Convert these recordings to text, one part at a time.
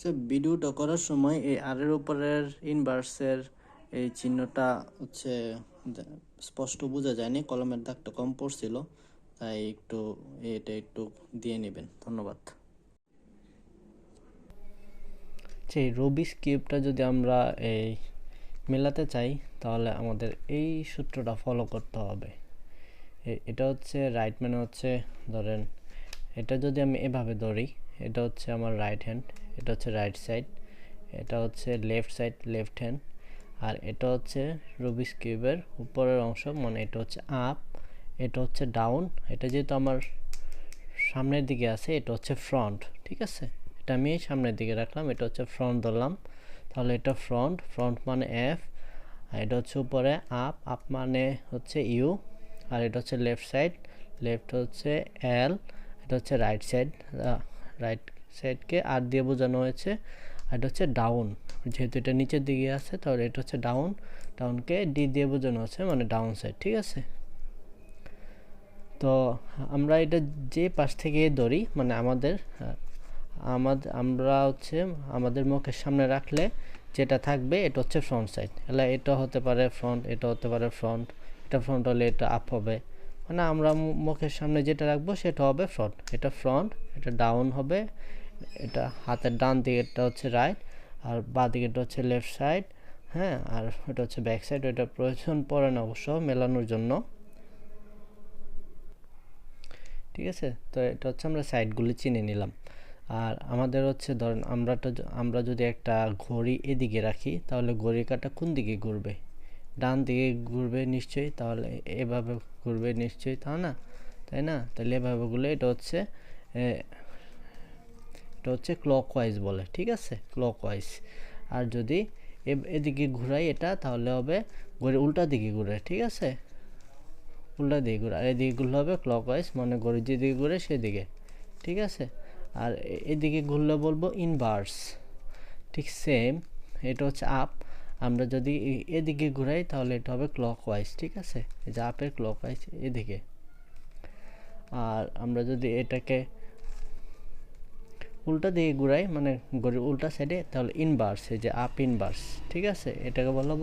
আচ্ছা ভিডিওটা করার সময় এই আরের উপরের ইনভার্সের এই চিহ্নটা হচ্ছে স্পষ্ট বোঝা যায়নি, কলমের দাগটা কম পড়ছিল, তাই একটু এটা একটু দিয়ে নেবেন, ধন্যবাদ। যে রবিস কিউবটা যদি আমরা এই মেলাতে চাই, তাহলে আমাদের এই সূত্রটা ফলো করতে হবে। এটা হচ্ছে রাইট মানে হচ্ছে ধরেন, এটা যদি আমি এভাবে ধরি এটা হচ্ছে আমার রাইট হ্যান্ড এটা হচ্ছে রাইট সাইড এটা হচ্ছে লেফট সাইড লেফট হ্যান্ড আর এটা হচ্ছে রুবিস কিউবের উপরের অংশ মানে এটা হচ্ছে আপ এটা হচ্ছে ডাউন এটা যেহেতু আমার সামনের দিকে আছে এটা হচ্ছে ফ্রন্ট ঠিক আছে এটা আমি সামনের দিকে রাখলাম এটা হচ্ছে ফ্রন্ট ধরলাম তাহলে এটা ফ্রন্ট ফ্রন্ট মানে এফ আর এটা হচ্ছে উপরে আপ আপ মানে হচ্ছে ইউ আর এটা হচ্ছে লেফট সাইড লেফট হচ্ছে এল এটা হচ্ছে রাইট সাইড রাইট সাইডকে আর দিয়ে বোঝানো হয়েছে। আর এটা হচ্ছে ডাউন যেহেতু এটা নিচের দিকে আছে, তাহলে এটা হচ্ছে ডাউন ডাউনকে ডি দিয়ে বোঝানো হচ্ছে মানে ডাউন সাইড ঠিক আছে? তো আমরা এটা যে পাশ থেকে ধরি মানে আমাদের আমাদের আমরা হচ্ছে, আমাদের মুখের সামনে রাখলে যেটা থাকবে, এটা হচ্ছে ফ্রন্ট সাইড এলা এটা হতে পারে ফ্রন্ট এটা হতে পারে ফ্রন্ট এটা ফ্রন্ট হলে এটা আপ হবে। মানে আমরা মুখের সামনে যেটা রাখব, সেটা হবে ফ্রন্ট এটা ফ্রন্ট এটা ডাউন হবে, এটা হাতের ডান দিকেরটা হচ্ছে রাইট আর বাঁ দিকেরটা হচ্ছে লেফট সাইড হ্যাঁ? আর এটা হচ্ছে ব্যাক সাইড এটা প্রয়োজন পড়ে না অবশ্য মেলানোর জন্য। ঠিক আছে? তো এটা হচ্ছে আমরা সাইডগুলি চিনে নিলাম। আর আমাদের হচ্ছে ধরেন আমরা য- আমরা যদি একটা ঘড়ি এদিকে রাখি, তাহলে ঘড়ির কাটা কোন দিকে ঘুরবে? ডান দিকে ঘুরবে নিশ্চয়ই, তাহলে এভাবে ঘুরবে নিশ্চয়ই তা না? তাই না? তাহলে এভাবে এটা হচ্ছে এটা হচ্ছে ক্লকওয়াইজ বলে, ঠিক আছে? ক্লকওয়াইজ আর যদি এদিকে ঘুরাই এটা, তাহলে হবে ঘড়ি উল্টা দিকে ঘুরে, ঠিক আছে? উল্টা দিকে ঘুরে, আর এদিকে ঘুরলে হবে ক্লকওয়াইজ মানে ঘড়ি যেদিকে ঘুরে সেদিকে, ঠিক আছে? আর এদিকে ঘুরলে বলব ইনভার্স ঠিক সেম এটা হচ্ছে আপ আমরা যদি এদিকে ঘুরাই, তাহলে এটা হবে ক্লকওয়াইজ ঠিক আছে? এই যে আপের ক্লকওয়াইজ এদিকে। আর আমরা যদি এটাকে উল্টা দিকে ঘুরাই মানে ঘড়ির উল্টা সাইডে তাহলে ইনভার্স এই যে আপ ইনভার্স ঠিক আছে? এটাকে বলব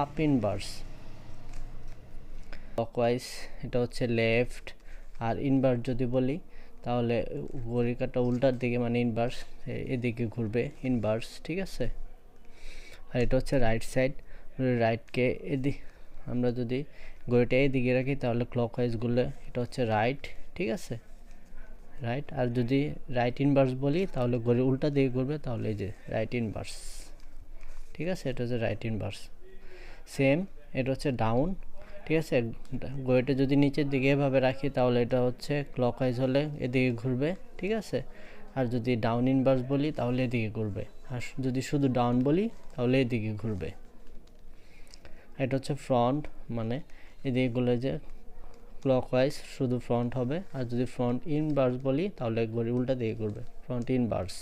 আপ ইনভার্স ক্লকওয়াইজ এটা হচ্ছে লেফট আর ইনভার্স যদি বলি, তাহলে ঘড়ির উল্টার দিকে মানে ইনভার্স এদিকে ঘুরবে ইনভার্স ঠিক আছে? আর এটা হচ্ছে রাইট সাইড রাইটকে এদিক আমরা যদি ঘড়িটা এদিকে রাখি, তাহলে ক্লকওয়াইজ ঘুরলে এটা হচ্ছে রাইট ঠিক আছে? রাইট আর যদি রাইট ইনভার্স বলি, তাহলে ঘড়ি উল্টা দিকে ঘুরবে তাহলে এই যে রাইট ইনভার্স ঠিক আছে? এটা হচ্ছে রাইট ইনভার্স সেম এটা হচ্ছে ডাউন ঠিক আছে? ঘড়িটা যদি নিচের দিকে এভাবে রাখি, তাহলে এটা হচ্ছে ক্লক ক্লকওয়াইজ হলে এদিকে ঘুরবে। ঠিক আছে? আর যদি ডাউন ইনভার্স বলি, তাহলে এদিকে ঘুরবে। আর যদি শুধু ডাউন বলি, তাহলে এদিকে ঘুরবে। এটা হচ্ছে ফ্রন্ট মানে এদিকে গুলো যে ক্লকওয়াইজ শুধু ফ্রন্ট হবে। আর যদি ফ্রন্ট ইনভার্স বলি, তাহলে ঘড়ি উল্টা দিকে করবে। ফ্রন্ট ইনভার্স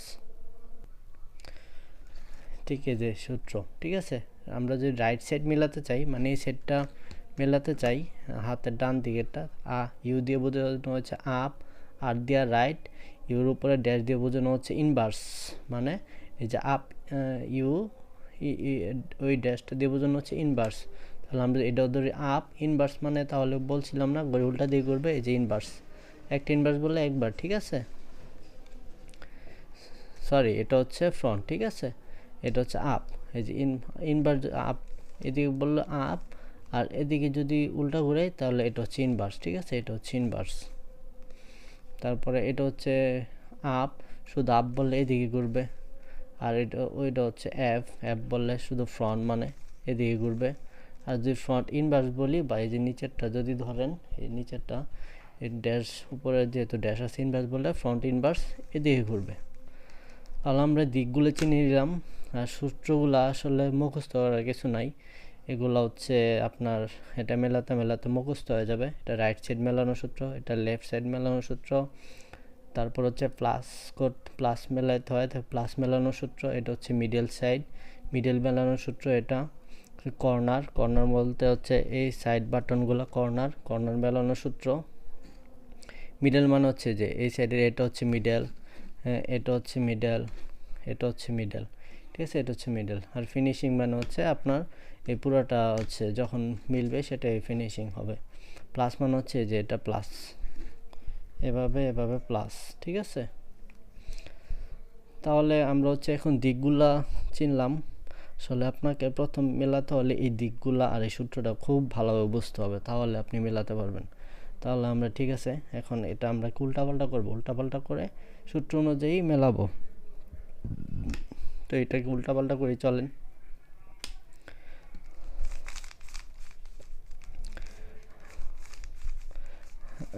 ঠিক আছে সূত্র, ঠিক আছে? আমরা যদি রাইট সাইড মেলাতে চাই মানে এই সাইডটা মেলাতে চাই, হাতের ডান দিকেরটা, আ, ইউ দিয়ে বোঝানো হচ্ছে আপ আর দিয়া রাইট ইউর উপরে ড্যাশ দিয়ে বোঝানো হচ্ছে ইনভার্স মানে এই যে আপ ইউ ওই ড্যাশটা দিয়ে বোঝানো হচ্ছে ইনভার্স তাহলে আমরা এটাও ধরি আপ ইনভার্স মানে তাহলে বলছিলাম না ঘড়ি উল্টা দিয়ে করবে, এই যে ইনভার্স একটা ইনভার্স বললে একবার, ঠিক আছে? সরি এটা হচ্ছে ফ্রন্ট ঠিক আছে? এটা হচ্ছে আপ এই যে ইন ইনভার্স আপ এদিকে বলল আপ আর এদিকে যদি উল্টা ঘুরাই তাহলে এটা হচ্ছে ইনভার্স ঠিক আছে? এটা হচ্ছে ইনভার্স তারপরে এটা হচ্ছে আপ শুধু আপ বললে এদিকে ঘুরবে, আর এটা, ওইটা হচ্ছে অ্যাপ অ্যাপ বললে শুধু ফ্রন্ট মানে এদিকে ঘুরবে। আর যদি ফ্রন্ট ইনভার্স বলি বা এই যে নিচেরটা যদি ধরেন, এই নিচেরটা, এই ড্যাশ উপরে যেহেতু ড্যাশ আছে ইনভার্স বললে ফ্রন্ট ইনভার্স এদিকে ঘুরবে। তাহলে আমরা দিকগুলো চিনে নিলাম। আর সূত্রগুলো আসলে মুখস্থ করার কিছু নাই। এগুলো হচ্ছে আপনার, এটা মেলাতে মেলাতে মুখস্থ হয়ে যাবে। এটা রাইট সাইড মেলানোর সূত্র, এটা লেফট সাইড মেলানোর সূত্র। তারপর হচ্ছে প্লাস কোড প্লাস মেলাতে হয়। প্লাস মেলানোর সূত্র, এটা হচ্ছে মিডল সাইড মিডল মেলানোর সূত্র এটা। কর্নার। কর্নার বলতে হচ্ছে এই সাইড বাটনগুলো কর্নার কর্নার মেলানোর সূত্র। মিডল মানে হচ্ছে যে এই সাইডের এটা হচ্ছে মিডল এটা হচ্ছে মিডল এটা হচ্ছে মিডল ঠিক আছে? এটা হচ্ছে মিডল আর ফিনিশিং মানে হচ্ছে আপনার এই পুরোটা হচ্ছে যখন মিলবে সেটাই ফিনিশিং হবে। প্লাস মানে হচ্ছে যে এটা প্লাস এভাবে এভাবে প্লাস ঠিক আছে? তাহলে আমরা হচ্ছে এখন দিকগুলা চিনলাম। আসলে আপনাকে প্রথম মেলাতে হলে এই দিকগুলো আর এই সূত্রটা খুব ভালোভাবে বুঝতে হবে, তাহলে আপনি মেলাতে পারবেন। তাহলে আমরা ঠিক আছে, এখন এটা আমরা উল্টাপাল্টা করব? উল্টাপাল্টা করে সূত্র অনুযায়ী মেলাবো। তো এটাকে উল্টাপাল্টা করে, চলেন।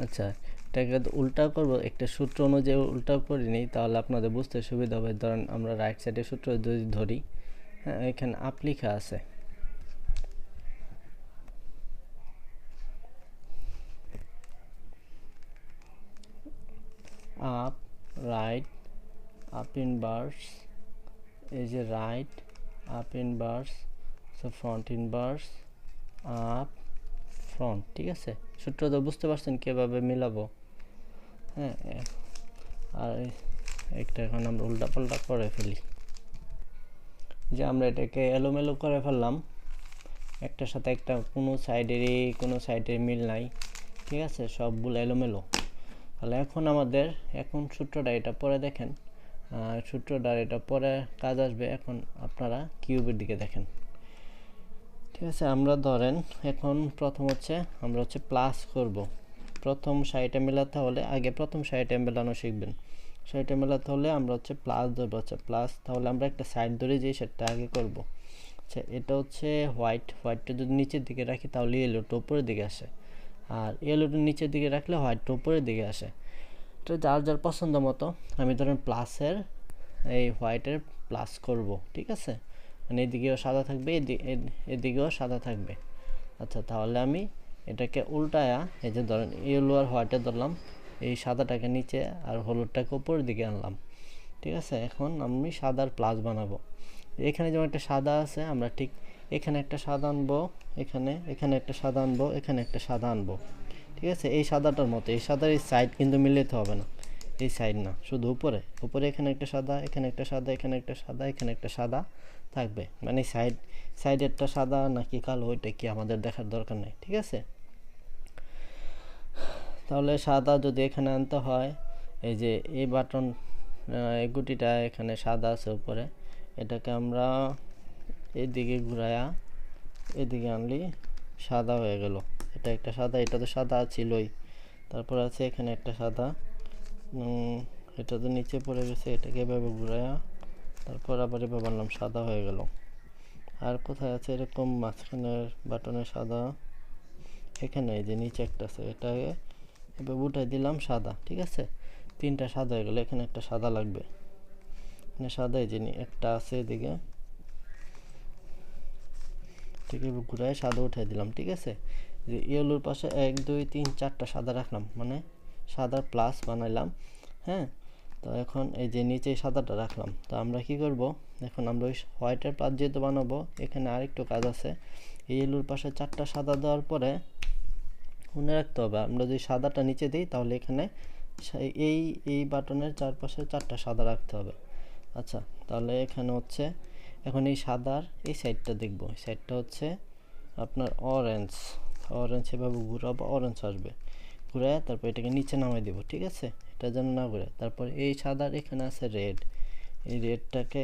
আচ্ছা এটাকে উল্টা করব, একটা সূত্র অনুযায়ী উল্টা করে নিই, তাহলে আপনাদের বুঝতে সুবিধা হবে। ধরেন আমরা রাইট সাইডের সূত্র যদি ধরি এখানে আপ লেখা আছে। আপ, রাইট, আপ ইনভার্স এই যে right, up inverse so front in inverse up, front, ঠিক আছে? সূত্রটা বুঝতে পারছেন কীভাবে মিলাবো। হ্যাঁ আর একটা এখন আমরা উল্টা উল্টাপাল্টা করে ফেলি। যে আমরা এটাকে এলোমেলো করে ফেললাম। একটার সাথে একটা, কোনো সাইডেরই কোনো সাইডের মিল নাই। ঠিক আছে? সবগুলো এলোমেলো। তাহলে এখন আমাদের, এখন সূত্রটা এটা পরে দেখেন। সূত্রটার এটা পরে কাজ আসবে এখন আপনারা কিউবের দিকে দেখেন। ঠিক আছে? আমরা ধরেন এখন প্রথম হচ্ছে, আমরা হচ্ছে প্লাস করব। প্রথম সাইডে মেলাতে হলে আগে প্রথম সাইডে মেলানো শিখবেন। সাইডে মেলাতে হলে আমরা হচ্ছে প্লাস ধরবো। আচ্ছা প্লাস তাহলে আমরা একটা সাইড ধরে যেই সেটটা আগে করব। আচ্ছা এটা হচ্ছে হোয়াইট হোয়াইটটা যদি নিচের দিকে রাখি তাহলে ইয়েলোটা উপরের দিকে আসে। আর ইয়েলোটা নিচের দিকে রাখলে হোয়াইটটা উপরের দিকে আসে। তো যার যার পছন্দ মতো, আমি ধরেন প্লাসের এই হোয়াইটের প্লাস করব, ঠিক আছে? মানে এদিকেও সাদা থাকবে এদিকেও সাদা থাকবে। আচ্ছা তাহলে আমি এটাকে উল্টায়া, এই যে ধরেন ইয়েলো আর হোয়াইটে ধরলাম এই সাদাটাকে নিচে আর হলুদটাকে উপরের দিকে আনলাম। ঠিক আছে? এখন আমি সাদার প্লাস বানাবো। এখানে যেমন একটা সাদা আছে, আমরা ঠিক এখানে একটা সাদা আনব, এখানে এখানে একটা সাদা আনব, এখানে একটা সাদা আনব। ঠিক আছে? এই সাদাটার মতো, এই সাদার এই সাইড কিন্তু মিলাতে হবে না। এই সাইড না, শুধু উপরে। উপরে এখানে একটা সাদা, এখানে একটা সাদা, এখানে একটা সাদা, এখানে একটা সাদা থাকবে। মানে সাইড, সাইডেরটা সাদা নাকি কালো, ওইটা কি আমাদের দেখার দরকার নেই। ঠিক আছে? তাহলে সাদা যদি এখানে আনতে হয়, এই যে এই বাটন এই গুটিটা এখানে সাদা আছে উপরে, এটাকে আমরা এদিকে ঘুরায়া এদিকে আনলি, সাদা হয়ে গেল। এটা একটা সাদা, এটা তো সাদা ছিলই। তারপর আছে এখানে একটা সাদা এটা তো নিচে পড়ে গেছে, এটাকে এভাবে ঘুরায়া তারপর আবার এভাবে আনলাম, সাদা হয়ে গেল। আর কোথায় আছে? এরকম মাঝখানের বাটনে সাদা, এখানে এই যে নিচে একটা আছে, এটাকে এভাবে উঠাই দিলাম সাদা, ঠিক আছে? তিনটা সাদা হয়ে গেলো, এখানে একটা সাদা লাগবে। এখানে সাদা এই যে একটা আছে এদিকে। ঠিক আছে ঘুরায় সাদা উঠাই দিলাম, ঠিক আছে? যে ইয়েলোর পাশে এক, দুই, তিন, চারটা সাদা রাখলাম মানে সাদা প্লাস বানাইলাম হ্যাঁ? তো এখন এই যে নিচে সাদাটা রাখলাম। তো আমরা কি করব? এখন আমরা ওই হোয়াইটের প্লাস যেহেতু বানাবো, এখানে আরেকটু কাজ আছে। ইয়েলোর পাশে চারটা সাদা দেওয়ার পরে মনে রাখতে হবে। আমরা যদি সাদাটা নিচে দিই, তাহলে এখানে এই এই বাটনের চারপাশে চারটা সাদা রাখতে হবে। আচ্ছা তাহলে এখানে হচ্ছে, এখন এই সাদার এই সাইডটা দেখব। এই সাইডটা হচ্ছে আপনার অরেঞ্জ অরেঞ্জ এভাবে ঘুরাবো অরেঞ্জ আসবে। ঘুরে তারপর এটাকে নিচে নামাই দেবো, ঠিক আছে? এটা যেন না ঘুরে। তারপর এই সাদার এখানে আছে রেড এই রেডটাকে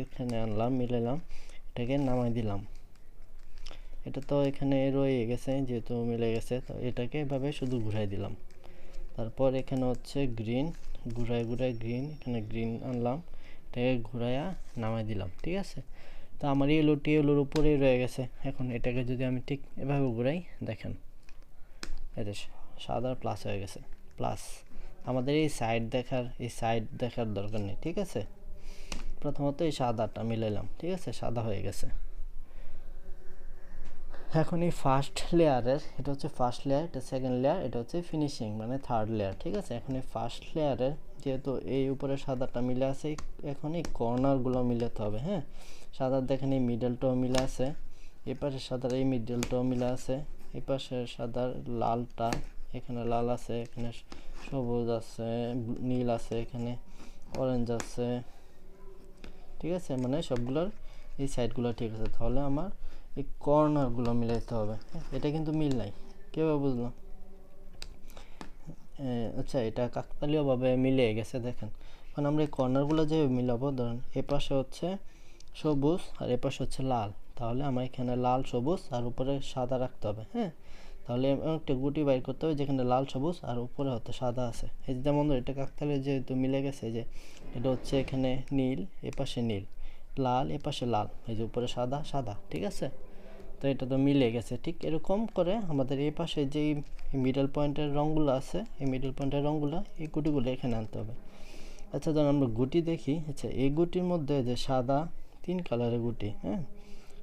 এখানে আনলাম মিলালাম এটাকে নামাই দিলাম। এটা তো এখানে রয়ে গেছে, যেহেতু মিলে গেছে, তো এটাকে এভাবে শুধু ঘুরাই দিলাম। তারপর এখানে হচ্ছে গ্রিন ঘুরাই ঘুরাই গ্রিন এখানে গ্রিন আনলাম, এটাকে ঘুরাইয়া নামাই দিলাম, ঠিক আছে? তো আমার ইয়েলোটি ইয়েলোর উপরেই রয়ে গেছে। এখন এটাকে যদি আমি ঠিক এভাবে ঘুরাই, দেখেন যে সাদা প্লাস হয়ে গেছে প্লাস আমাদের এই সাইড দেখার, এই সাইড দেখার দরকার নেই, ঠিক আছে? প্রথমত এই সাদাটা মিলাইলাম, ঠিক আছে? সাদা হয়ে গেছে। এখন এই ফার্স্ট লেয়ারের এটা হচ্ছে ফার্স্ট লেয়ার এটা সেকেন্ড লেয়ার এটা হচ্ছে ফিনিশিং মানে থার্ড লেয়ার ঠিক আছে? এখন এই ফার্স্ট লেয়ারের যেহেতু এই উপরে সাদাটা মিলে আছে, এখন এই কর্নারগুলো মিলাতে হবে হ্যাঁ? সাদার দেখেন এই মিডলটাও মিলে আছে, এই পাশে সাদার এই মিডলটাও মিলে আছে, এই পাশে সাদার লালটা এখানে লাল আছে, এখানে সবুজ আছে, নীল আছে, এখানে অরেঞ্জ আছে, ঠিক আছে? মানে সবগুলোর এই সাইডগুলো ঠিক আছে। তাহলে আমার এই কর্নারগুলো মিলাইতে হবে। এটা কিন্তু মিল নাই। কীভাবে বুঝলো? এ, আচ্ছা এটা কাকতালীয়ভাবে মিলে গেছে দেখেন। এখন আমরা এই কর্নারগুলো যে মিলাবো ধরেন এ পাশে হচ্ছে সবুজ আর এ পাশে হচ্ছে লাল। তাহলে আমার এখানে লাল সবুজ আর উপরে সাদা রাখতে হবে হ্যাঁ? তাহলে একটা গুটি বাইর করতে হবে যেখানে লাল সবুজ আর উপরে হয়তো সাদা আছে। এই যেমন এটা কাকতালীয় যেহেতু মিলে গেছে যে এটা হচ্ছে এখানে নীল এ পাশে নীল। লাল, এ পাশে লাল, এই যে উপরে সাদা সাদা, ঠিক আছে? তো এটা তো মিলে গেছে। ঠিক এরকম করে আমাদের এই পাশে যেই মিডল পয়েন্টের রঙগুলো আছে, এই মিডল পয়েন্টের রঙগুলো এই গুটিগুলো এখানে আনতে হবে। আচ্ছা ধরুন আমরা গুটি দেখি। আচ্ছা এই গুটির মধ্যে যে সাদা, তিন কালারের গুটি হ্যাঁ?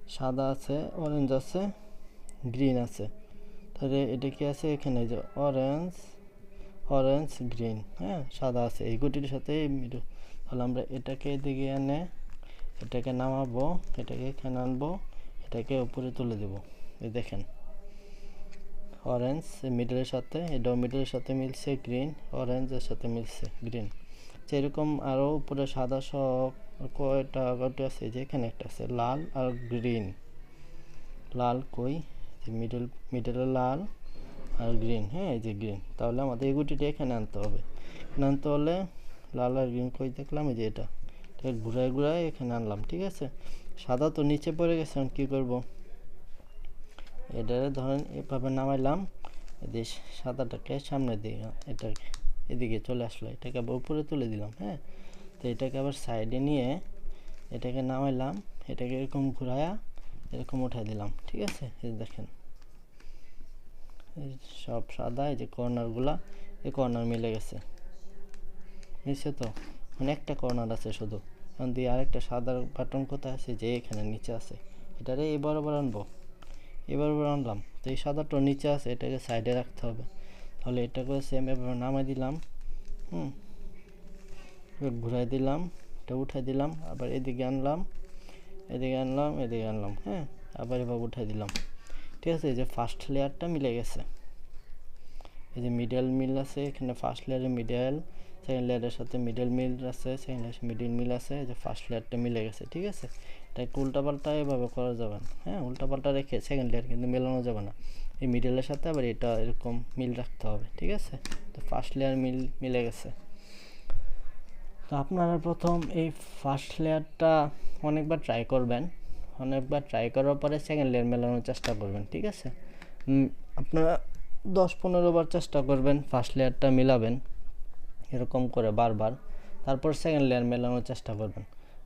সাদা আছে অরেঞ্জ আছে গ্রিন আছে। তাহলে এটা কি আছে এখানে? যে অরেঞ্জ অরেঞ্জ গ্রিন হ্যাঁ? সাদা আছে। এই গুটির সাথে তাহলে আমরা এটাকে এদিকে এনে এটাকে নামাবো, এটাকে এখানে আনব, এটাকে উপরে তুলে দেব। এই দেখেন। অরেঞ্জ মিডলের সাথে এটাও মিডলের সাথে মিলছে গ্রিন অরেঞ্জের সাথে মিলছে গ্রিন সেরকম আরও উপরে সাদা সব কয়টা কয়টা আছে? যে এখানে একটা আছে, লাল আর গ্রিন লাল কই? মিডল মিডলে লাল আর গ্রিন হ্যাঁ এই যে গ্রিন তাহলে আমাদের এই গুটিটা এখানে আনতে হবে। এখানে আনতে হলে লাল আর গ্রিন কই দেখলাম? এই যে এটা। এটা ঘুরায় ঘুরায় এখানে আনলাম, ঠিক আছে? সাদা তো নিচে পড়ে গেছে, এখন কী করব? এটারে ধরেন এভাবে নামাইলাম, এদিকে সাদাটাকে সামনে দিকে এটাকে, এদিকে চলে আসলো, এটাকে আবার উপরে তুলে দিলাম হ্যাঁ? তো এটাকে আবার সাইডে নিয়ে এটাকে নামাইলাম, এটাকে এরকম ঘুরায়া এরকম উঠাই দিলাম, ঠিক আছে? এই দেখেন। সব সাদা, এই যে কর্নারগুলা, এই কর্নার মিলে গেছে। মিলছে তো মানে একটা কর্নার আছে শুধু। এখন দিয়ে আরেকটা সাদা বাটন কোথায় আছে? যে এখানে নিচে আছে। এটারে এই বরাবর আনব। এবার এবার আনলাম। তো এই সাদাটা নিচে আছে, এটাকে সাইডে রাখতে হবে। তাহলে এটাকে সেম এভাবে নামাই দিলাম। হুম। এবার ঘুরাই দিলাম, এটা উঠাই দিলাম, আবার এদিকে আনলাম এদিকে আনলাম এদিকে আনলাম হ্যাঁ? আবার এভাবে উঠাই দিলাম। ঠিক আছে? এই যে ফার্স্ট লেয়ারটা মিলে গেছে। এই যে মিডল মিল আছে, এখানে ফার্স্ট লেয়ারে মিডল সেকেন্ড লেয়ারের সাথে মিডল মিল আছে সেকেন্ড লেয়ার মিডল মিল আছে যে ফার্স্ট লেয়ারটা মিলে গেছে, ঠিক আছে? তাই একটু উল্টাপাল্টা এভাবে করা যাবে না হ্যাঁ? উল্টাপাল্টা রেখে সেকেন্ড লেয়ার কিন্তু মেলানো যাবে না। এই মিডলের সাথে আবার এটা এরকম মিল রাখতে হবে, ঠিক আছে? তো ফার্স্ট লেয়ার মিল মিলে গেছে। তো আপনারা প্রথম এই ফার্স্ট লেয়ারটা অনেকবার ট্রাই করবেন। অনেকবার ট্রাই করার পরে সেকেন্ড লেয়ার মেলানোর চেষ্টা করবেন, ঠিক আছে? আপনারা দশ পনেরো বার চেষ্টা করবেন ফার্স্ট লেয়ারটা মিলাবেন। এরকম করে বারবার, তারপর সেকেন্ড লেয়ার মেলানোর চেষ্টা করবেন।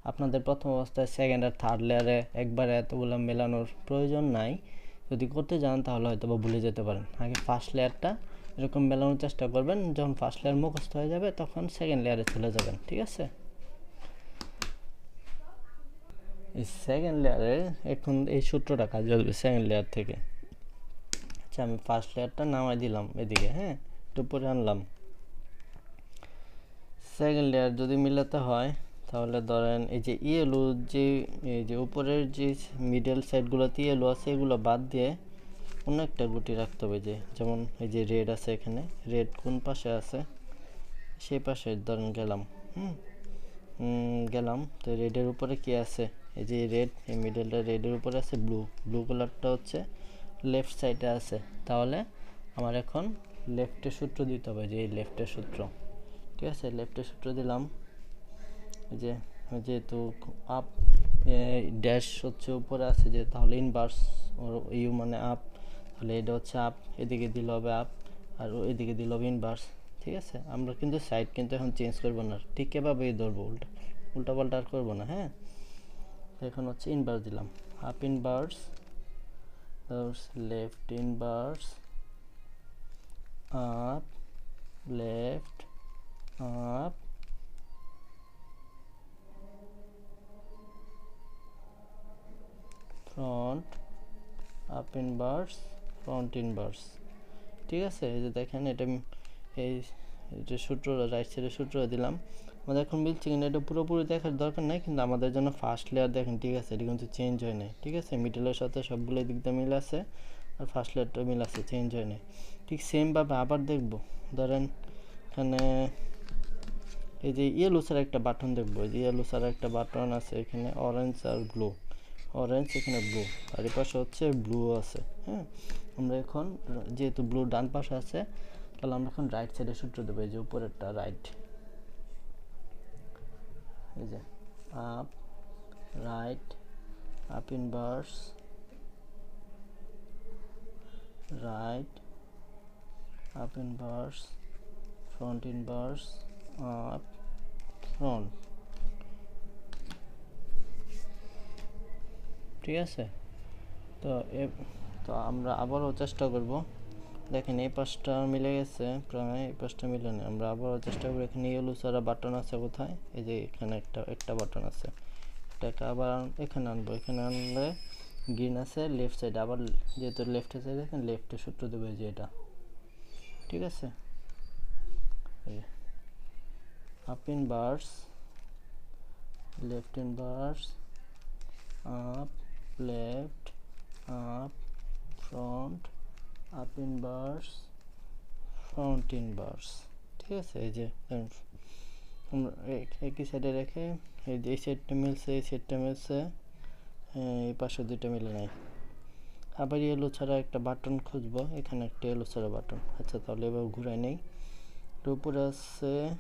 আপনাদের প্রথম অবস্থায় সেকেন্ড আর থার্ড লেয়ারে একবারে এতগুলো মেলানোর প্রয়োজন নাই। যদি করতে যান তাহলে হয়তো বা ভুলে যেতে পারেন। আগে ফার্স্ট লেয়ারটা এরকম মেলানোর চেষ্টা করবেন, যখন ফার্স্ট লেয়ার মুখস্থ হয়ে যাবে তখন সেকেন্ড লেয়ারে চলে যাবেন, ঠিক আছে? এই সেকেন্ড লেয়ারে এখন এই সূত্রটা কাজে আসবে সেকেন্ড লেয়ার থেকে। আচ্ছা আমি ফার্স্ট লেয়ারটা নামাই দিলাম এদিকে হ্যাঁ? একটু উপরে আনলাম। সেকেন্ড লেয়ার যদি মিলাতে হয়, তাহলে ধরেন এই যে ইয়েলো যে, এই যে উপরের যে মিডল সাইডগুলোতে ইয়েলো আছে, এগুলো বাদ দিয়ে অন্য একটা গুটি রাখতে হবে যে, যেমন এই যে রেড আছে এখানে রেড কোন পাশে আছে? সেই পাশে ধরেন গেলাম, হুম? গেলাম, তো রেডের উপরে কি আছে? এই যে রেড এই মিডলটা রেডের উপরে আছে ব্লু ব্লু কালারটা হচ্ছে লেফট সাইডে আছে। তাহলে আমার এখন লেফটের সূত্র দিতে হবে যে এই লেফটের সূত্র। ঠিক আছে লেফটের সূত্র দিলাম। যে যেহেতু আপ ড্যাশ হচ্ছে উপরে আছে, যে তাহলে ইনভার্স ইউ মানে আপ তাহলে এটা হচ্ছে আপ এদিকে দিলে হবে আপ আর এদিকে দিলে হবে ইনভার্স ঠিক আছে? আমরা কিন্তু সাইড কিন্তু এখন চেঞ্জ করব না, ঠিক এভাবেই ধরবো উল্টা উল্টা পাল্টা আর করব না হ্যাঁ? এখন হচ্ছে ইনভার্স দিলাম up inverse left inverse up left up front up inverse front inverse ঠিক আছে? এই যে দেখেন, এটা এই যে সূত্র রাইট সাইডের সূত্র দিলাম। আমাদের এখন মিলছে কিনা, এটা পুরোপুরি দেখার দরকার নাই, কিন্তু আমাদের জন্য ফার্স্ট লেয়ার দেখেন, ঠিক আছে? এটা কিন্তু চেঞ্জ হয় নাই, ঠিক আছে? মিডলের সাথে সবগুলো দিক দিয়ে মিল আছে, আর ফার্স্ট লেয়ারটা মিল আছে চেঞ্জ হয় নাই। ঠিক সেমভাবে আবার দেখব। ধরেন এখানে এই যে ইয়েলো ছাড়া একটা বাটন দেখব, এই যে ইয়েলো ছাড়া একটা বাটন আছে এখানে অরেঞ্জ আর ব্লু অরেঞ্জ এখানে ব্লু আর পাশে হচ্ছে ব্লু আছে হ্যাঁ? আমরা এখন, যেহেতু ব্লু ডান পাশে আছে, তাহলে আমরা এখন রাইট সাইডে সূত্র দেবো, এই যে উপরেরটা রাইট এই যে up right up inverse right up inverse front inverse up front ঠিক আছে? তো এ, তো আমরা আবারও চেষ্টা করব। দেখেন, এই পাশটা মিলে গেছে প্রায় এই পাশটা মিলে নেই আমরা আবারও চেষ্টা করি এখানে ইয়েলো সারা বাটন আছে কোথায়? এই যে এখানে একটা একটা বাটন আছে। এটাকে আবার এখানে আনব। এখানে আনলে গ্রিন আছে লেফট সাইড আবার যেহেতু লেফট সাইড দেখেন লেফটে সূত্র দেবে যে এটা। ঠিক আছে? Inverse up left up front up inverse front inverse. ঠিক আছে এই যে আমরা এক- একই সাইডে রেখে এই যে এই সাইডটা মিলছে এই সাইডটা মিলছে হ্যাঁ, এই পাশে দুইটা মিলে নাই। আবার এলো ছাড়া একটা বাটন খুঁজবো এখানে একটা এলো ছাড়া বাটন আচ্ছা তাহলে এবার ঘুরাই নেই। উপরে আছে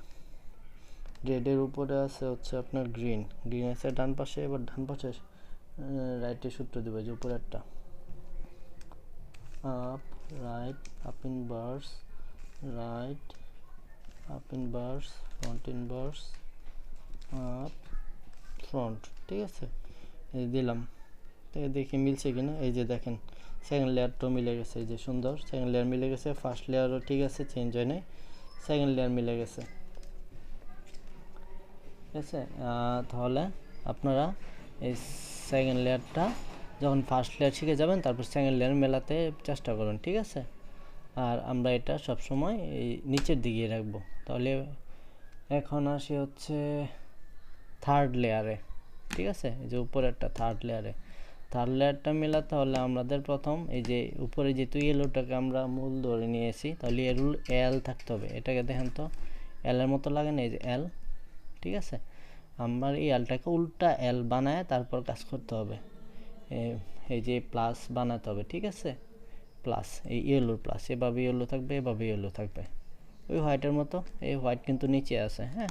রেডের উপরে আছে হচ্ছে আপনার গ্রিন। গ্রিন আছে ডান পাশে, এবার ডান পাশে রাইটে সূত্র দেবে যে উপরে একটা। Up right up inverse right up inverse front inverse up front ঠিক আছে? এই দিলাম। দেখি মিলছে কিনা? এই যে দেখেন সেকেন্ড লেয়ারটাও মিলে গেছে, এই যে সুন্দর। সেকেন্ড লেয়ার মিলে গেছে ফার্স্ট লেয়ারও ঠিক আছে চেঞ্জ হয় নাই। সেকেন্ড লেয়ার মিলে গেছে। ঠিক আছে তাহলে আপনারা এই সেকেন্ড লেয়ারটা যখন ফার্স্ট লেয়ার শিখে যাবেন, তারপর সেকেন্ড লেয়ার মেলাতে চেষ্টা করুন, ঠিক আছে? আর আমরা এটা সব সময় এই নিচের দিকে রাখব। তাহলে এখন আসি হচ্ছে থার্ড লেয়ারে ঠিক আছে? এই যে উপরেরটা থার্ড লেয়ারে থার্ড লেয়ারটা মেলাতে হলে আমাদের প্রথম এই যে উপরে যেহেতু ইয়েলোটাকে আমরা মূল ধরে নিয়েছি, তাহলে এর এল থাকতে হবে। এটাকে দেখেন তো এল এর মতো লাগে না, এই যে এল ঠিক আছে? আমার এই এলটাকে উল্টা এল বানায় তারপর কাজ করতে হবে। এই যে প্লাস বানাতে হবে, ঠিক আছে? প্লাস এই ইয়েলোর প্লাস এভাবে ইয়েলো থাকবে, এভাবে ইয়েলো থাকবে। ওই হোয়াইটের মতো, এই হোয়াইট কিন্তু নিচে আছে হ্যাঁ?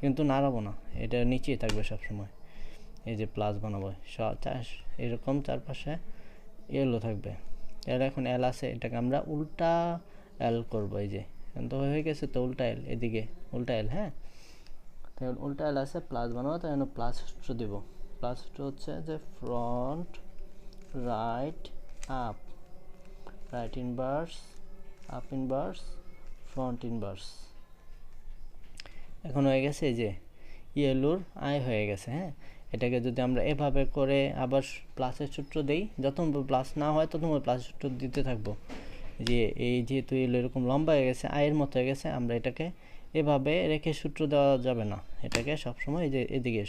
কিন্তু নাড়াবো না, এটা নিচেই থাকবে সব সময় এই যে প্লাস বানাবো চার- এরকম চারপাশে ইয়েলো থাকবে। এর এখন এল আছে, এটাকে আমরা উল্টা এল করব, এই যে। তো হয়ে গেছে তো উল্টা এল এদিকে, উল্টা এল হ্যাঁ? তখন উল্টা এল আছে প্লাস বানাবো তাই প্লাস সূত্র দিব। প্লাস সূত্র হচ্ছে যে front right up right inverse up inverse front inverse এখন হয়ে গেছে এই যে ইয়েলোর আয় হয়ে গেছে হ্যাঁ? এটাকে যদি আমরা এভাবে করে আবার প্লাসের সূত্র দেই যত প্লাস না হয় তত প্লাসের সূত্র দিতে থাকব। যে এই যেহেতু এরকম লম্বা হয়ে গেছে আয়ের মতো হয়ে গেছে, আমরা এটাকে এভাবে রেখে সূত্র দেওয়া যাবে না। এটাকে সবসময় এই যে এদিকে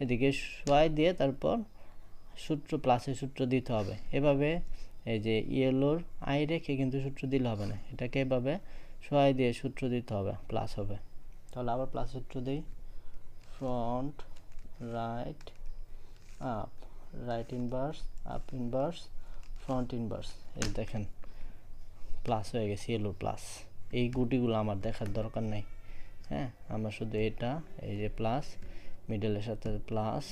এদিকে সোয়াই দিয়ে তারপর সূত্র প্লাসের সূত্র দিতে হবে। এভাবে এই যে ইয়েলোর আই রেখে কিন্তু সূত্র দিলে হবে না। এটাকে এভাবে সোয়াই দিয়ে সূত্র দিতে হবে প্লাস হবে। তাহলে আবার প্লাস সূত্র দিই। Front right up right inverse up inverse front inverse এই দেখেন প্লাস হয়ে গেছে ইয়েলো প্লাস এই গুটিগুলো আমার দেখার দরকার নেই। হ্যাঁ আমার শুধু এটা, এই যে প্লাস মিডলের সাথে প্লাস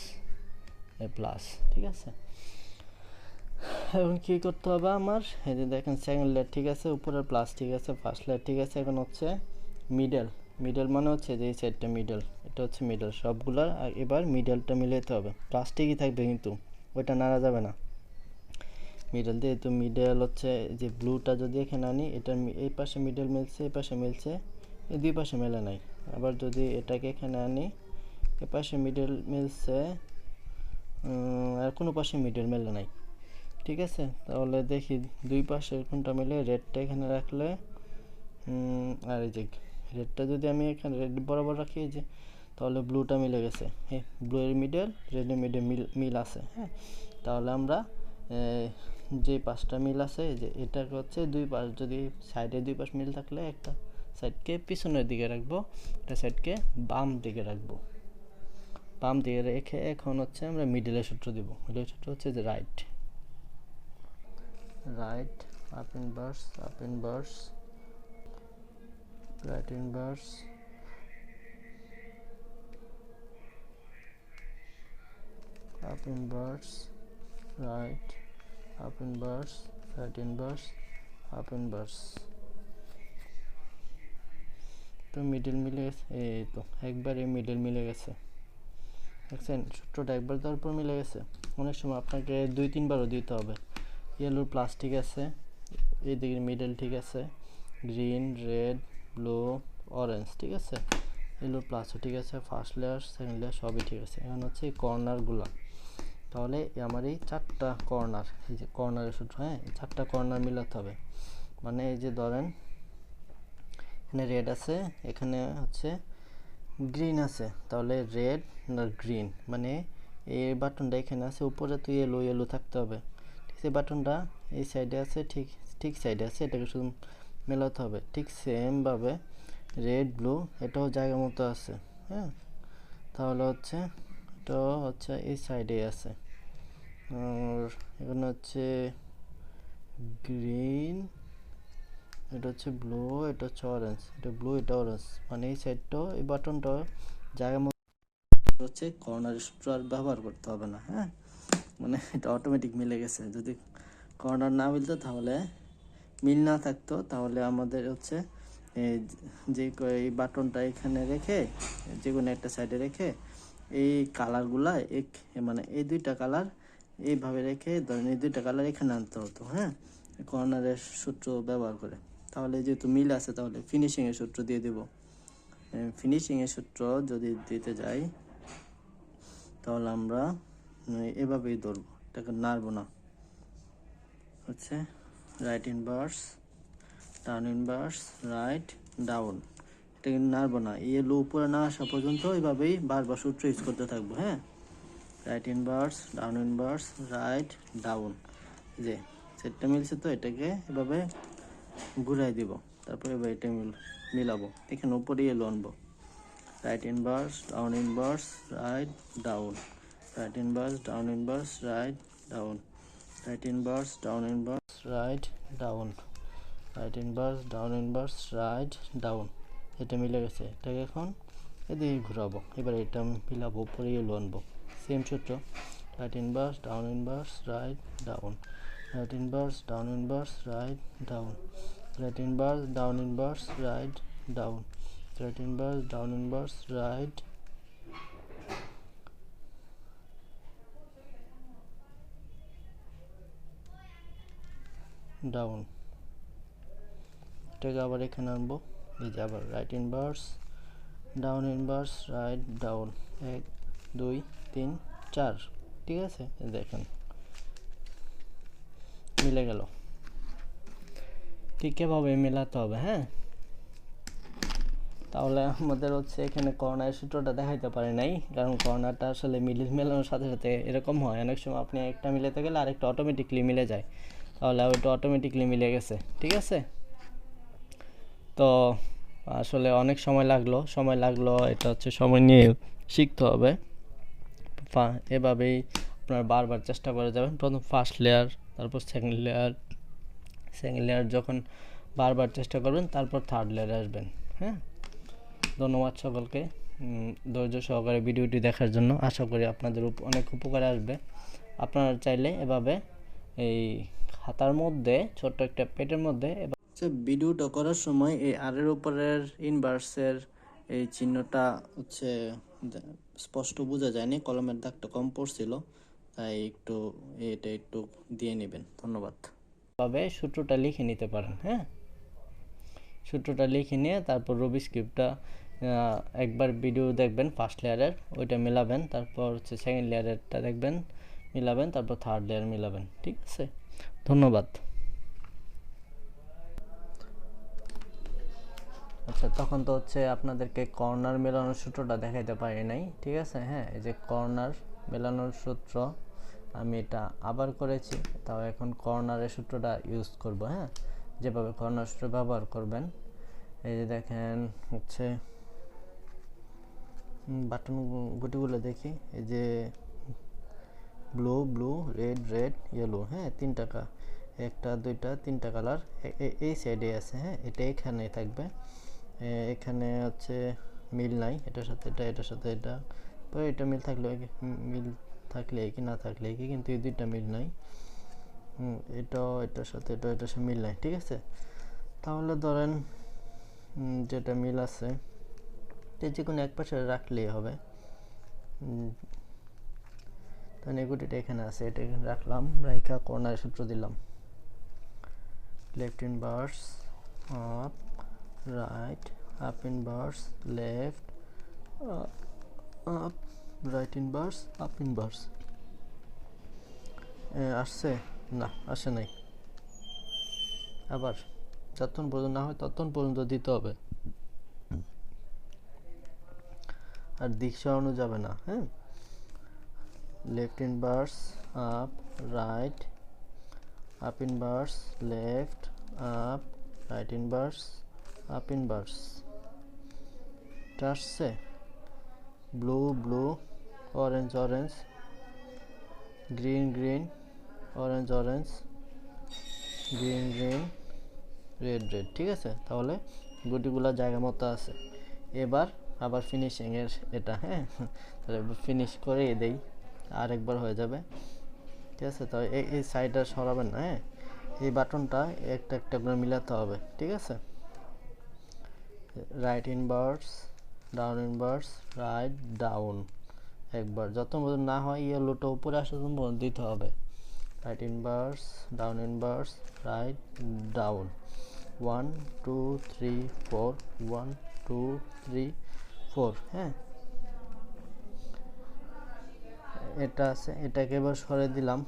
প্লাস ঠিক আছে? এখন কী করতে হবে আমার? এই যে দেখেন সেকেন্ড লেয়ার ঠিক আছে? উপরের প্লাস ঠিক আছে? ফার্স্ট লেয়ার ঠিক আছে? এখন হচ্ছে মিডল মিডল মানে হচ্ছে যে এই সাইডটা মিডল এটা হচ্ছে মিডল সবগুলোর আর এবার মিডলটা মিলাতে হবে। প্লাস্টিকই থাকবে কিন্তু, ওইটা নাড়া যাবে না। মিডল দিয়ে, তো মিডল হচ্ছে যে ব্লুটা যদি এখানে আনি, এটার মি- এই পাশে মিডল মিলছে, এই পাশে মিলছে, এই দুই পাশে মেলে নাই। আবার যদি এটাকে এখানে আনি, এ পাশে মিডল মিলছে আর কোনো পাশে মিডল মেলে নাই। ঠিক আছে? তাহলে দেখি দুই পাশে কোনটা মিলে রেডটা এখানে রাখলে আর এই যে রেডটা যদি আমি এখানে রেড বরাবর রাখি যে, তাহলে ব্লুটা মিলে গেছে। হ্যাঁ ব্লুয়ের মিডল রেডের মিডল মিল মিল আছে। হ্যাঁ তাহলে আমরা যে পাঁচটা মিল আছে যে এটা হচ্ছে দুই পাশ, যদি সাইডে দুই পাশ মিল থাকলে একটা সাইডকে পিছনের দিকে রাখব, একটা সাইডকে বাম দিকে রাখব। বাম দিকে রেখে এখন হচ্ছে আমরা মিডলের সূত্র দিব। মিডলের সূত্র হচ্ছে যে right right up inverse up inverse right inverse up inverse, right up inverse right inverse up inverse তো মিডল মিলে গেছে, এই তো, একবারে মিডল মিলে গেছে। দেখছেন, সূত্রটা একবার দেওয়ার পর মিলে গেছে। অনেক সময় আপনাকে দুই, তিনবারও দিতে হবে। ইয়েলোর প্লাস ঠিক আছে এইদিকে মিডল ঠিক আছে। গ্রিন রেড ব্লু অরেঞ্জ ঠিক আছে। ইয়েলো প্লাসও ঠিক আছে ফার্স্ট লেয়ার সেকেন্ড লেয়ার সবই ঠিক আছে। এখন হচ্ছে কর্নারগুলো তাহলে আমার এই চারটা কর্নার এই যে কর্নারের সূত্র হ্যাঁ? চারটা কর্নার মিলাতে হবে। মানে এই যে ধরেন, এখানে রেড আছে, এখানে হচ্ছে গ্রিন আছে। তাহলে রেড আর গ্রিন মানে এই বাটনটা এখানে আছে, উপরে তো ইয়েলো ইয়েলো থাকতে হবে। ঠিক আছে বাটনটা এই সাইডে আছে, ঠিক ঠিক সাইডে আছে, এটাকে শুধু মেলাতে হবে। ঠিক সেমভাবে রেড ব্লু এটাও জায়গা মতো আছে হ্যাঁ? তাহলে হচ্ছে, এটাও হচ্ছে এই সাইডে আছে। আর এখানে হচ্ছে গ্রিন এটা হচ্ছে ব্লু এটা হচ্ছে অরেঞ্জ এটা ব্লু এটা অরেঞ্জ মানে এই সাইডটাও এই বাটনটাও জায়গা মতো হচ্ছে কর্নার সূত্র আর ব্যবহার করতে হবে না হ্যাঁ? মানে এটা অটোমেটিক মিলে গেছে। যদি কর্নার না মিলতো তাহলে মিল না থাকতো, তাহলে আমাদের হচ্ছে এই যে এই বাটনটা এখানে রেখে, যে কোনো একটা সাইডে রেখে, এই কালারগুলা এক মানে এই দুইটা কালার এইভাবে রেখে ধরেন এই দুইটা কালার এখানে আনতে হতো হ্যাঁ? কর্নারের সূত্র ব্যবহার করে। তাহলে যেহেতু মিল আছে, তাহলে ফিনিশিংয়ের সূত্র দিয়ে দেব। ফিনিশিংয়ের সূত্র যদি দিতে যাই, তাহলে আমরা এভাবেই ধরবো। এটাকে নাড়বো না। হচ্ছে right inverse down inverse right down এটা কিন্তু নাড়বো না। ইয়েলো উপরে না আসা পর্যন্ত এইভাবেই বারবার সূত্র ইউজ করতে থাকব হ্যাঁ? Right inverse down inverse right down যে, সেটটা মিলছে তো, এটাকে এভাবে ঘুরাই দিব। তারপরে এবার এটা মিল, মিলাবো। এখানে উপরে ইয়েলো আনব। Right inverse down inverse right down right inverse down inverse right down right inverse down inverse right down right inverse down inverse right down এটা মিলে গেছে। এটাকে এখন এদিকে ঘুরাবো। এবার এটা মিলাবো, উপরে ইয়েলো আনব। সেম সূত্র right inverse down inverse right down right inverse down inverse right down right inverse down inverse right down right inverse down inverse right down এটাকে আবার এখানে আনব। এই যে আবার right inverse down inverse right down এক, দুই তিন, চার, ঠিক আছে? দেখেন। মিলে গেল। ঠিক এভাবে মেলাতে হবে হ্যাঁ? তাহলে আমাদের হচ্ছে এখানে কর্নার সূত্রটা দেখাইতে পারে নাই, কারণ কর্নারটা আসলে মিলিয়ে মেলানোর সাথে সাথে এরকম হয়। অনেক সময় আপনি একটা মিলাতে গেলে আরেকটা অটোমেটিকলি মিলে যায়। তাহলে ওইটা অটোমেটিকলি মিলে গেছে, ঠিক আছে? তো আসলে অনেক সময় লাগল। সময় লাগল, এটা হচ্ছে সময় নিয়ে শিখতে হবে। ফা- এভাবেই আপনার বারবার চেষ্টা করে যাবেন। প্রথম ফার্স্ট লেয়ার তারপর সেকেন্ড লেয়ার সেকেন্ড লেয়ার যখন বারবার চেষ্টা করবেন, তারপর থার্ড লেয়ারে আসবেন হ্যাঁ? ধন্যবাদ সকলকে ধৈর্য সহকারে ভিডিওটি দেখার জন্য। আশা করি আপনাদের অনেক উপকারে আসবে। আপনারা চাইলে এভাবে এই খাতার মধ্যে, ছোট্ট একটা পেটের মধ্যে ভিডিওটা করার সময় এই আরের উপরের ইনভার্সের এই চিহ্নটা হচ্ছে স্পষ্ট বোঝা যায়নি, কলমের দাগটা কম পড়ছিল, তাই একটু এটা একটু দিয়ে নেবেন, ধন্যবাদ। ভাবে সূত্রটা লিখে নিতে পারেন হ্যাঁ? সূত্রটা লিখে নিয়ে তারপর রবি স্ক্রিপ্টটা একবার ভিডিও দেখবেন ফার্স্ট লেয়ারের ওইটা মিলাবেন, তারপর হচ্ছে সেকেন্ড লেয়ারেরটা দেখবেন, মিলাবেন, তারপর থার্ড লেয়ার মিলাবেন, ঠিক আছে? ধন্যবাদ। আচ্ছা তখন তো হচ্ছে আপনাদেরকে কর্নার মেলানোর সূত্রটা দেখাইতে পারি নাই, ঠিক আছে? হ্যাঁ এই যে কর্নার মেলানোর সূত্র, আমি এটা আবার করেছি, তাও এখন কর্নারের সূত্রটা ইউজ করব হ্যাঁ? যেভাবে কর্নার সূত্র ব্যবহার করবেন, এই যে দেখেন হচ্ছে বাটন গুটিগুলো দেখি, এই যে blue blue red red yellow হ্যাঁ তিন টাকা, একটা, দুইটা, তিনটা কালার এই সাইডে আছে হ্যাঁ এটা এখানে থাকবে। এখানে হচ্ছে মিল নাই, এটার সাথে এটা, এটার সাথে এটা। তো এটা মিল থাকলে মিল থাকলে কি, না থাকলে কি, কিন্তু এই দুইটা মিল নাই। এটাও, এটার সাথে এটা এটার সাথে মিল নাই, ঠিক আছে? তাহলে ধরেন যেটা মিল আছে যে কোনো এক পাশে রাখলেই হবে। তাহলে এগুটিটা এখানে আছে, এটা এখানে রাখলাম, রাইখা কর্নার সূত্র দিলাম। Left inverse inverse left up right inverse up inverse আসছে? না, আসে নাই। আবার, যতক্ষণ পর্যন্ত না হয় ততক্ষণ পর্যন্ত দিতে হবে। আর দিক সরানো যাবে না হ্যাঁ? Left inverse up right up inverse left up right inverse up inverse আসছে blue blue, orange orange, green green, orange orange, green green, red red, ঠিক আছে? তাহলে গুটিগুলো জায়গা মতো আছে। এবার আবার ফিনিশিংয়ের এটা হ্যাঁ? তাহলে ফিনিশ করে দেই, আরেকবার হয়ে যাবে। ঠিক আছে? তো এই সাইডটা সরাবেন না হ্যাঁ? এই বাটনটা একটা একটা করে মিলাতে হবে, ঠিক আছে? Right inverse down inverse right down একবার যত পর্যন্ত না হয় ইয়েলোটা উপরে আসা পর্যন্ত দিতে হবে। Right inverse down inverse right down one two three four one two three four হ্যাঁ? এটা আছে, এটাকে এবার সরে দিলাম।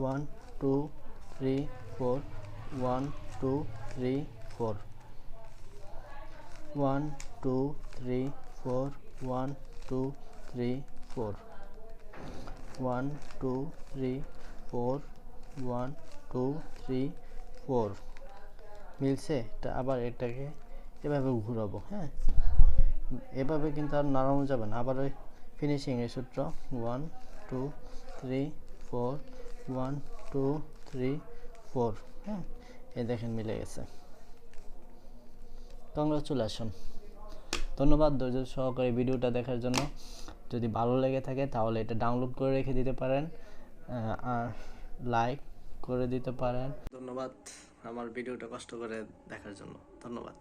One two three four one two three four one, two, three, four, one, two, three, four. One, two, three, four, one, two, three, four. মিলছে? এটা আবার এটাকে এভাবে ঘুরাবো হ্যাঁ? এভাবে কিন্তু আর নাড়ানো যাবে না। আবার ওই ফিনিশিংয়ের সূত্র, one, two, three, four, one, two, three, four হ্যাঁ? এই দেখেন মিলে গেছে। কংগ্রাচুলেশন ধন্যবাদ ধৈর্য সহকারে ভিডিওটা দেখার জন্য। যদি ভালো লেগে থাকে তাহলে এটা ডাউনলোড করে রেখে দিতে পারেন আর লাইক করে দিতে পারেন। ধন্যবাদ আমার ভিডিওটা কষ্ট করে দেখার জন্য। ধন্যবাদ।